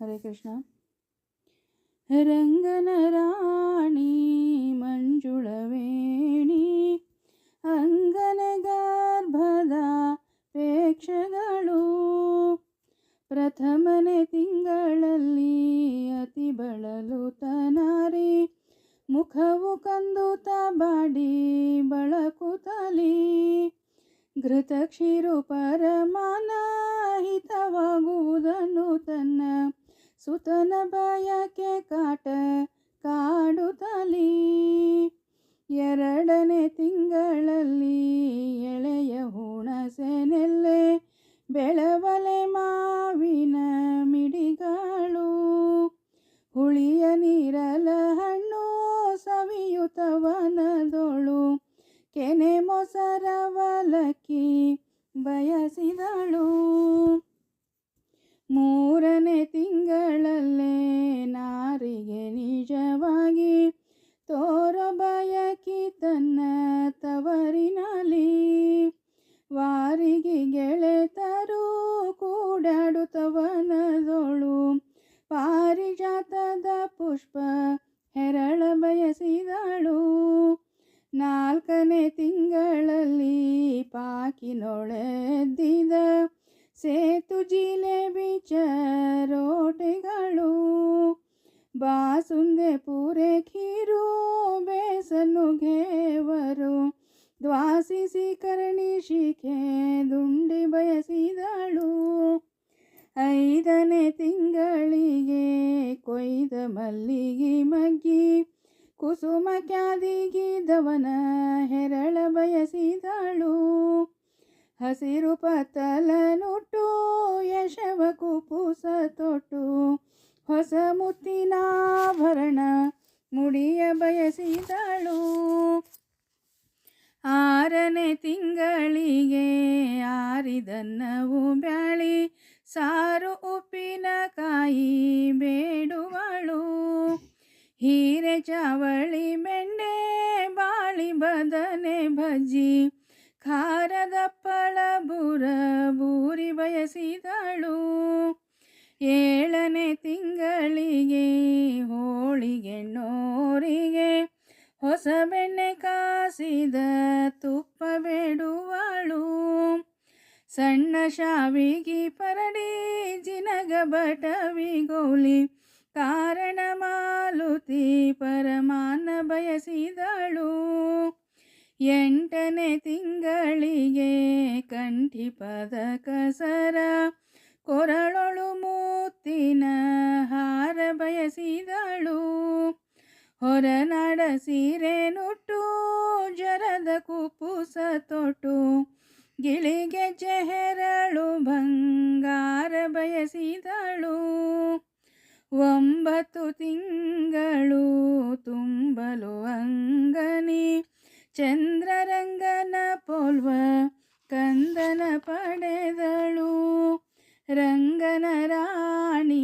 ಹರೇ ಕೃಷ್ಣ. ರಂಗನ ರಾಣಿ ಮಂಜುಳವೇಣಿ ಅಂಗನ ಗರ್ಭದ ಪೇಕ್ಷಗಳು ಪ್ರಥಮನೆ ತಿಂಗಳಲ್ಲಿ ಅತಿ ಬಳಲು ತನಾರಿ ಮುಖವು ಕಂದುತ ಬಾಡಿ ಬಳಕುತಲಿ, ಘೃತಕ್ಷಿರು ಪರಮಾನ ತನ್ನ ಸುತನ ಬಯಕೆ ಕಾಟ ಕಾಡುತ್ತಲಿ. ಎರಡನೇ ತಿಂಗಳಲ್ಲಿ ಎಳೆಯ ಹುಣಸೆನೆಲ್ಲೆ ಬೆಳವಲೆ ಮಾವಿನ ಮಿಡಿಗಳು. ಹುಳಿಯ ನೀರಲ ಹಣ್ಣು ಸವಿಯುತವನದೊಳು ಕೆನೆ ಮೊಸರವಲಕ್ಕಿ ಬಯಸಿದಳು. ಮೂರನೇ ತಿಂಗಳಲ್ಲೇ ನಾರಿಗೆ ನಿಜವಾಗಿ ತೋರ ಬಯಕಿ ತನ್ನ ತವರಿನಲ್ಲಿ. ವಾರಿಗೆ ಗೆಳೆತರು ಕೂಡಾಡುತ್ತವನದೋಳು ಪಾರಿಜಾತದ ಪುಷ್ಪ ಹೆರಳ ಬಯಸಿದಳು. ನಾಲ್ಕನೇ ತಿಂಗಳಲ್ಲಿ ಪಾಕಿನೊಳೆದ್ದಿದ ಸೇತು ಜಿಲೆ ಬಿಚ ರೋಟೆಗಳು, ಬಾಸುಂದೆ ಪೂರೆ ಖೀರು, ಬೇಸನ್ನು ಘೇವರು ದ್ವಾಸಿಸಿ ಕರ್ಣಿ ಶಿಖೆ ದುಂಡಿ ಬಯಸಿದಳು. ಐದನೇ ತಿಂಗಳಿಗೆ ಕೊಯ್ದ ಮಲ್ಲಿಗೆ ಮಗ್ಗಿ, ಕುಸುಮ ಕ್ಯಾದಿಗಿದವನ ಹೆರಳ ಬಯಸಿದಳು. ಹಸಿರು ಪತಲನುಟ್ಟು ಯಶವ ಕುಪುಸ ತೊಟ್ಟು ಹೊಸ ಮುತ್ತಿನಾಭರಣ ಮುಡಿಯ ಬಯಸಿದಳು. ಆರನೇ ತಿಂಗಳಿಗೆ ಆರಿದನ್ನವು ಬ್ಯಾಳಿ, ಸಾರು ಉಪ್ಪಿನಕಾಯಿ ಬೇಡುವಳು. ಹೀರೆ ಚಾವಳಿ ಬೆಂಡೆ ಬಾಳಿ, ಬದನೆ, ಬಜ್ಜಿ ಖಾರದಪ್ಪಳ ಬುರ ಬೂರಿ ಬಯಸಿದಳು. ಏಳನೇ ತಿಂಗಳಿಗೆ ಹೋಳಿಗೆ ನೋರಿಗೆ ಹೊಸ ಬೆಣ್ಣೆ ಕಾಸಿದ ತುಪ್ಪ ಬೇಡುವಳು. ಸಣ್ಣ ಶಾವಿಗೆ ಪರಡಿ ಜಿನಗ ಬಟವಿ ಗೋಲಿ ಕಾರಣ ಮಾಲುತಿ ಪರಮಾನ ಬಯಸಿದಳು. ಎಂಟನೇ ತಿಂಗಳಿಗೆ ಕಂಠಿ ಪದಕಸರ ಕೊರಳೊಳು ಮೂತ್ತಿನ ಹಾರ ಬಯಸಿದಳು. ಹೊರನಾಡ ಸೀರೆ ನುಟ್ಟು, ಜರದ ಕುಪುಸ ತೊಟ್ಟು. ಗಿಳಿಗೆ ಚೆಹರಳು ಬಂಗಾರ ಬಯಸಿದಳು. ಒಂಬತ್ತು ತಿಂಗಳು ಚಂದ್ರರಂಗನ ಪೋಲ್ವ ಕಂದನ ಪಡೆದಳು ರಂಗನ ರಾಣಿ